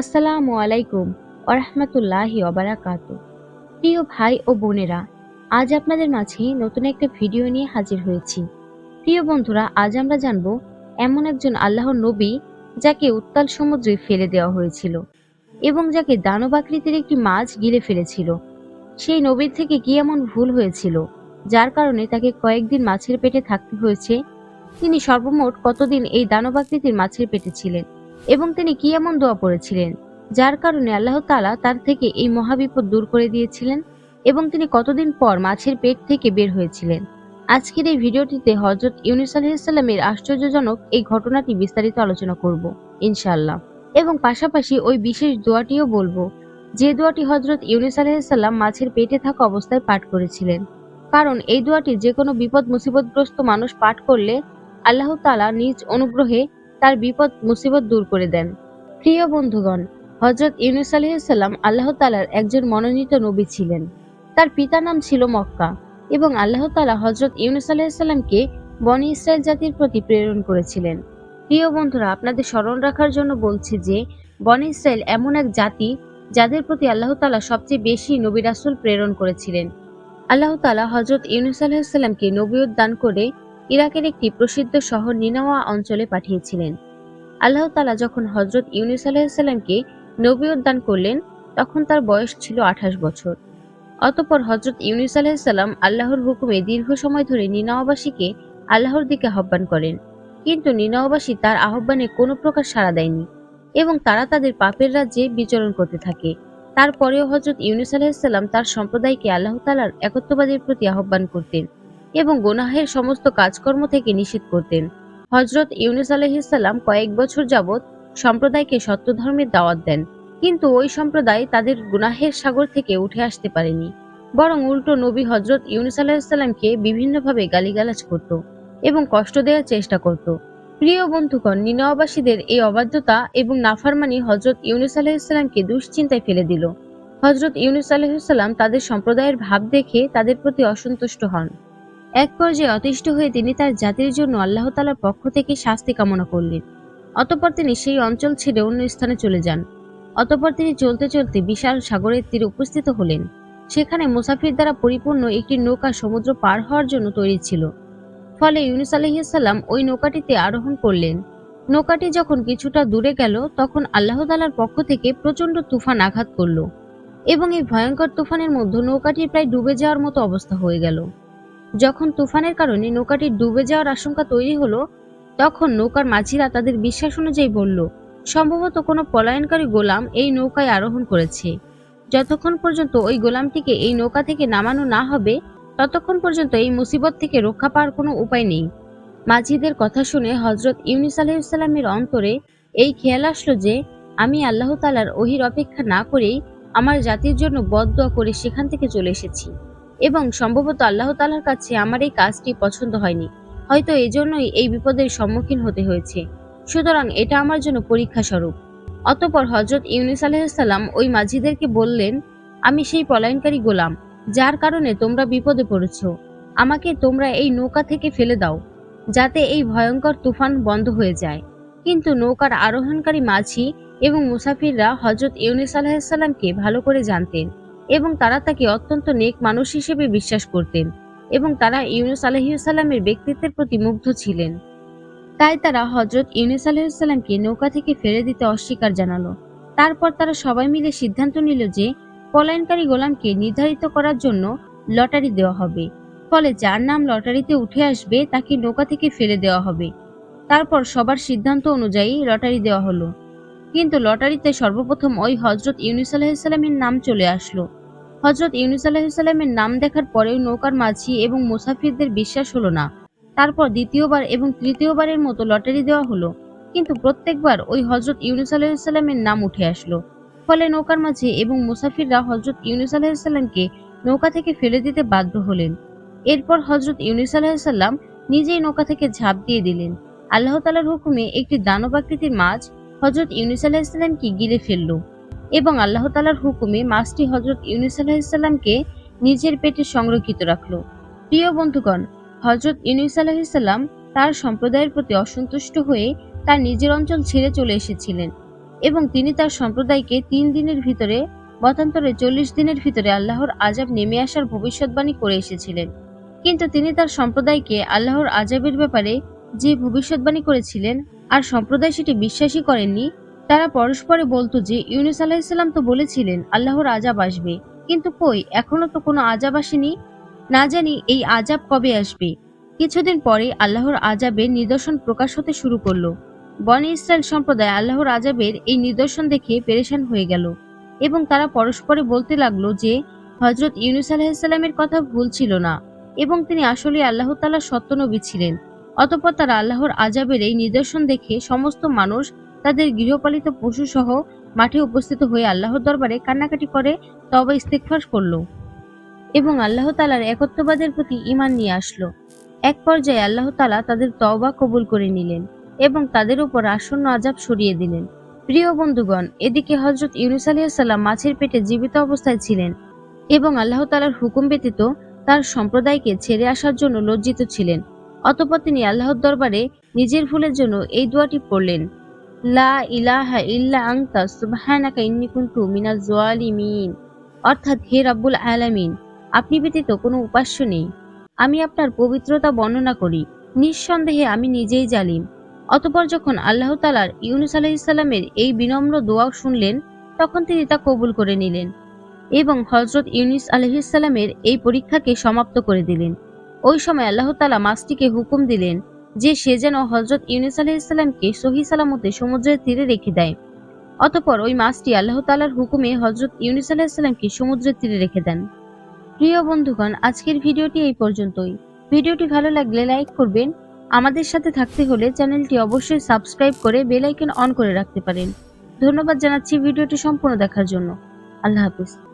আসসালামু আলাইকুম ওরহমতুল্লাহি ওবারাকাত প্রিয় ভাই ও বোনেরা, আজ আপনাদের মাঝে নতুন একটা ভিডিও নিয়ে হাজির হয়েছি। প্রিয় বন্ধুরা, আজ আমরা জানব এমন একজন আল্লাহর নবী যাকে উত্তাল সমুদ্রে ফেলে দেওয়া হয়েছিল এবং যাকে দানব আকৃতির একটি মাছ গিলে ফেলেছিল। সেই নবীর থেকে কি এমন ভুল হয়েছিল, যার কারণে তাকে কয়েকদিন মাছের পেটে থাকতে হয়েছে? তিনি সর্বমোট কতদিন এই দানব আকৃতির মাছের পেটে ছিলেন? এবং তিনি কি এমন দোয়া পড়েছিলেন? যার কারণে আল্লাহ তালা তার থেকে এই মহাবিপদ দূর করে দিয়েছিলেন এবং তিনি কতদিন পর মাছের পেট থেকে বের হয়েছিলেন। আজকের এই ভিডিওটিতে হজরত ইউনুস আলহিসাল্লামের আশ্চর্যজনক এই ঘটনাটি বিস্তারিত আলোচনা করব, ইনশাআল্লাহ। এবং পাশাপাশি ওই বিশেষ দোয়াটিও বলব, যে দোয়াটি হজরত ইউনুস আলহিসাল্লাম মাছের পেটে থাকা অবস্থায় পাঠ করেছিলেন। কারণ এই দোয়াটি যে কোনো বিপদ মুসিবতগ্রস্ত মানুষ পাঠ করলে আল্লাহ তাআলা নিজ অনুগ্রহে তার বিপদ, মুসিবত দূর করে দেন। প্রিয় বন্ধুগণ হজরত ইউনুস আলহিসাল্লাম আল্লাহ তালার একজন মনোনীত নবী ছিলেন। তার পিতার নাম ছিল মক্কা এবং আল্লাহ তালা হজরত ইউনুস আলাহিসাল্লামকে বনি ইসরায়েল জাতির প্রতি প্রেরণ করেছিলেন। প্রিয় বন্ধুরা, আপনাদের স্মরণ রাখার জন্য বলছি যে, বনি ইসরায়েল এমন এক জাতি যাদের প্রতি আল্লাহ তালা সবচেয়ে বেশি নবী রাসুল প্রেরণ করেছিলেন। আল্লাহ তালা হজরত ইউনুস আলাহিসাল্লামকে নবীয়ত দান করে ইরাকের একটি প্রসিদ্ধ শহর নিনাওয়া অঞ্চলে পাঠিয়েছিলেন। আল্লাহ তালা যখন হজরত ইউনুস আলাহিসাল্লামকে নবীয়ত দান করলেন, তখন তার বয়স ছিল আঠাশ বছর। অতপর হজরত ইউনুস আলাহিসাল্লাম আল্লাহর হুকুমে দীর্ঘ সময় ধরে নিনাওয়াবাসীকে আল্লাহর দিকে আহ্বান করেন। কিন্তু নিনাওয়াবাসী তার আহ্বানে কোনো প্রকার সাড়া দেয়নি এবং তারা তাদের পাপের রাজ্যে বিচরণ করতে থাকে। তারপরেও হজরত ইউনুস আলাহিসাল্লাম তার সম্প্রদায়কে আল্লাহ তালার একত্ববাদের প্রতি আহ্বান করতেন। এবং গোনাহের সমস্ত কাজকর্ম থেকে নিষেধ করতেন। হজরত ইউনুস আলহিসাল্লাম কয়েক বছর যাবৎ সম্প্রদায়কে সত্য ধর্মের দাওয়াত দেন, কিন্তু ওই সম্প্রদায় তাদের গুনাহের সাগর থেকে উঠে আসতে পারেনি। বরং উল্টো নবী হজরত ইউনুস আলাহিসাল্লামকে বিভিন্নভাবে গালিগালাজ করত এবং কষ্ট দেওয়ার চেষ্টা করত। প্রিয় বন্ধুগণ, নিনাওয়াবাসীদের এই অবাধ্যতা এবং নাফারমানি হজরত ইউনুস আলাহিসাল্লামকে দুশ্চিন্তায় ফেলে দিল। হজরত ইউনুস আলাহিসাল্লাম তাদের সম্প্রদায়ের ভাব দেখে তাদের প্রতি অসন্তুষ্ট হন। এক পর্যায়ে অতিষ্ঠ হয়ে তিনি তার জাতির জন্য আল্লাহ তালার পক্ষ থেকে শাস্তি কামনা করলেন। অতপর তিনি সেই অঞ্চল ছেড়ে অন্য স্থানে চলে যান। অতপর তিনি চলতে চলতে বিশাল সাগরের তীরে উপস্থিত হলেন। সেখানে মুসাফির দ্বারা পরিপূর্ণ একটি নৌকা সমুদ্র পার হওয়ার জন্য তৈরি ছিল। ফলে ইউনুস আলহিসাল্লাম ওই নৌকাটিতে আরোহণ করলেন। নৌকাটি যখন কিছুটা দূরে গেল, তখন আল্লাহ তালার পক্ষ থেকে প্রচণ্ড তুফান আঘাত করল এবং এই ভয়ঙ্কর তুফানের মধ্যে নৌকাটি প্রায় ডুবে যাওয়ার মতো অবস্থা হয়ে গেল। যখন তুফানের কারণে নৌকাটি ডুবে যাওয়ার আশঙ্কা তৈরি হলো, তখন নৌকার মাঝিরা তাদের বিশ্বাস অনুযায়ী বলল, সম্ভবত কোনো পলায়নকারী গোলাম এই নৌকায় আরোহণ করেছে। যতক্ষণ পর্যন্ত ওই গোলামটিকে এই নৌকা থেকে নামানো না হবে, ততক্ষণ পর্যন্ত এই মুসিবত থেকে রক্ষা পাওয়ার কোনো উপায় নেই। মাঝিদের কথা শুনে হজরত ইউনিস আলাইসাল্লামের অন্তরে এই খেয়াল আসলো যে, আমি আল্লাহ তালার ওহির অপেক্ষা না করেই আমার জাতির জন্য বদদোয়া করে সেখান থেকে চলে এসেছি। এবং সম্ভবত আল্লাহ তালার কাছে আমার এই কাজটি পছন্দ হয়নি। হয়তো এজন্যই এই বিপদের সম্মুখীন হতে হয়েছে। সুতরাং এটা আমার জন্য পরীক্ষা স্বরূপ। অতপর হজরত ইউনিস আলাহিসাল্লাম ওই মাঝিদেরকে বললেন, আমি সেই পলায়নকারী গোলাম, যার কারণে তোমরা বিপদে পড়েছ। আমাকে তোমরা এই নৌকা থেকে ফেলে দাও, যাতে এই ভয়ঙ্কর তুফান বন্ধ হয়ে যায়। কিন্তু নৌকার আরোহণকারী মাঝি এবং মুসাফিররা হজরত ইউনিস আলাহিসাল্লামকে ভালো করে জানতেন। এবং তারা তাকে অত্যন্ত নেক মানুষ হিসেবে বিশ্বাস করতেন এবং তারা ইউনুস আলহিউসাল্লামের ব্যক্তিত্বের প্রতি মুগ্ধ ছিলেন। তাই তারা হজরত ইউনুস আলহিউসাল্লামকে নৌকা থেকে ফেলে দিতে অস্বীকার জানালো। তারপর তারা সবাই মিলে সিদ্ধান্ত নিল যে পলায়নকারী গোলামকে নির্ধারিত করার জন্য লটারি দেওয়া হবে। ফলে যার নাম লটারিতে উঠে আসবে তাকে নৌকা থেকে ফেলে দেওয়া হবে। তারপর সবার সিদ্ধান্ত অনুযায়ী লটারি দেওয়া হলো। কিন্তু লটারিতে সর্বপ্রথম ওই হজরত ইউনুস আলাহিসাল্লামের নাম চলে আসলো। হজরত ইউনুস আলাহিসাল্লামের নাম দেখার পরেও নৌকার মাঝি এবং মুসাফিরদের বিশ্বাস হলো না। তারপর দ্বিতীয়বার এবং তৃতীয়বারের মতো লটারি দেওয়া হলো। কিন্তু প্রত্যেকবার ওই হজরত ইউনুস আলাহিসাল্লামের নাম উঠে আসলো। ফলে নৌকার মাঝে এবং মুসাফিররা হজরত ইউনুস আলাহিসাল্লামকে নৌকা থেকে ফেলে দিতে বাধ্য হলেন। এরপর হজরত ইউনুস আলাহিসাল্লাম নিজেই নৌকা থেকে ঝাঁপ দিয়ে দিলেন। আল্লাহ তালার হুকুমে একটি দানব আকৃতির মাছ হজরত ইউনুস আলাহিসাল্লামকে গিলে ফেলল। এবং আল্লাহ তালার হুকুমে মাছটি হজরত ইউনুস আলাহিসাল্লামকে নিজের পেটে সংরক্ষিত রাখল। প্রিয় বন্ধুগণ হজরত ইউনুস আলাহিসাল্লাম তার সম্প্রদায়ের প্রতি অসন্তুষ্ট হয়ে তার নিজের অঞ্চল ছেড়ে চলে এসেছিলেন এবং তিনি তার সম্প্রদায়কে তিন দিনের ভিতরে, মতান্তরে চল্লিশ দিনের ভিতরে আল্লাহর আজাব নেমে আসার ভবিষ্যৎবাণী করে এসেছিলেন। কিন্তু তিনি তার সম্প্রদায়কে আল্লাহর আজাবের ব্যাপারে যে ভবিষ্যৎবাণী করেছিলেন আর সম্প্রদায় সেটি বিশ্বাসই করেননি তারা পরস্পরে বলতো যে, ইউনুস আলাহিসাল্লাম তো বলেছিলেন, আল্লাহর আজাব আসবে। কিন্তু কই, এখনও তো কোনো আজাব আসেনি? না জানি এই আজাব কবে আসবে। কিছুদিন পরে আল্লাহর আজাবের নিদর্শন প্রকাশ হতে শুরু করল। বনি ইসরায়েল সম্প্রদায় আল্লাহর আজাবের এই নিদর্শন দেখে পেরেশান হয়ে গেল এবং তারা পরস্পরে বলতে লাগল যে হজরত ইউনুস আলাহিসাল্লামের কথা ভুল ছিল না এবং তিনি আসলে আল্লাহ তালা সত্যনবী ছিলেন। অতপর তারা আল্লাহর আজাবের এই নিদর্শন দেখে সমস্ত মানুষ তাদের গৃহপালিত পশু সহ মাঠে উপস্থিত হয়ে আল্লাহর দরবারে কান্নাকাটি করে তবে ইস্তেকফার করল এবং আল্লাহ তালার একত্ববাদের প্রতি ইমান নিয়ে আসলো। এক পর্যায়ে আল্লাহ তালা তাদের তওবা কবুল করে নিলেন এবং তাদের উপর আসন্ন আজাব সরিয়ে দিলেন। প্রিয় বন্ধুগণ, এদিকে হজরত ইউনুস আলিয়াল্লাম মাছের পেটে জীবিত অবস্থায় ছিলেন এবং আল্লাহ তালার হুকুম ব্যতীত তার সম্প্রদায়কে ছেড়ে আসার জন্য লজ্জিত ছিলেন। অতপর তিনি আল্লাহর দরবারে নিজের ভুলের জন্য এই দোয়াটি পড়লেন। লা ইলাহা ইল্লা আংতা সুবহানাকা ইন্নী কুনতু মিনাজ জালিমিন অর্থাৎ, হে রাব্বুল আলামিন, আপনি ব্যতীত কোনো উপাস্য নেই। আমি আপনার পবিত্রতা বর্ণনা করি, নিঃসন্দেহে আমি নিজেই জালিম। অতপর যখন আল্লাহ তালার ইউনুস আলাইসাল্লামের এই বিনম্র দোয়া শুনলেন, তখন তিনি তা কবুল করে নিলেন এবং হজরত ইউনুস আলহিসাল্লামের এই পরীক্ষাকে সমাপ্ত করে দিলেন। ওই সময় আল্লাহ তালা মাছটিকে হুকুম দিলেন যে সে যেন হজরত ইউনুস আলাইসাল্লামকে সহি সালামতে সমুদ্রের তীরে রেখে দেয়। অতপর ওই মাছটি আল্লাহ তালার হুকুমে হজরত ইউনুস আলাহিসাল্লামকে সমুদ্রের তীরে রেখে দেন। প্রিয় বন্ধুগণ, আজকের ভিডিওটি এই পর্যন্তই। ভিডিওটি ভালো লাগলে লাইক করবেন। আমাদের সাথে থাকতে হলে চ্যানেলটি অবশ্যই সাবস্ক্রাইব করে বেল আইকন অন করে রাখতে পারেন। ধন্যবাদ জানাচ্ছি ভিডিওটি সম্পূর্ণ দেখার জন্য। আল্লাহ হাফিজ।